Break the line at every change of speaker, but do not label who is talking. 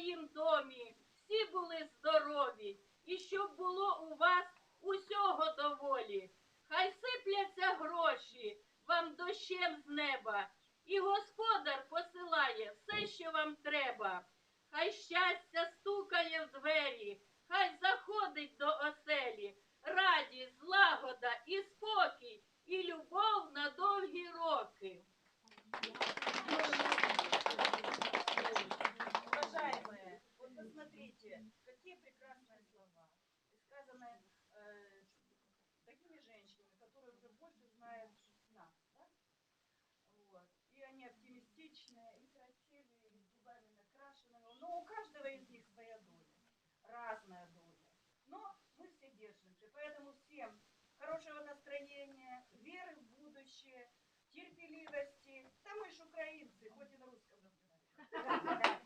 своїм домі, всі були здорові, і щоб було у вас усього доволі. Хай сипляться гроші вам дощем з неба, і господар посилає все, що вам треба. Хай щастя стукає в двері, хай заходить.
Какие прекрасные слова. И сказаны э, такими женщинами, которые уже больше знают нас, да? Вот. И они оптимистичные, и красивые, и с зубами накрашенные. Но у каждого из них своя доля, разная доля. Но мы все держимся, поэтому всем хорошего настроения, веры в будущее, терпеливости. Да мы ж украинцы, хоть и на русском разговариваем.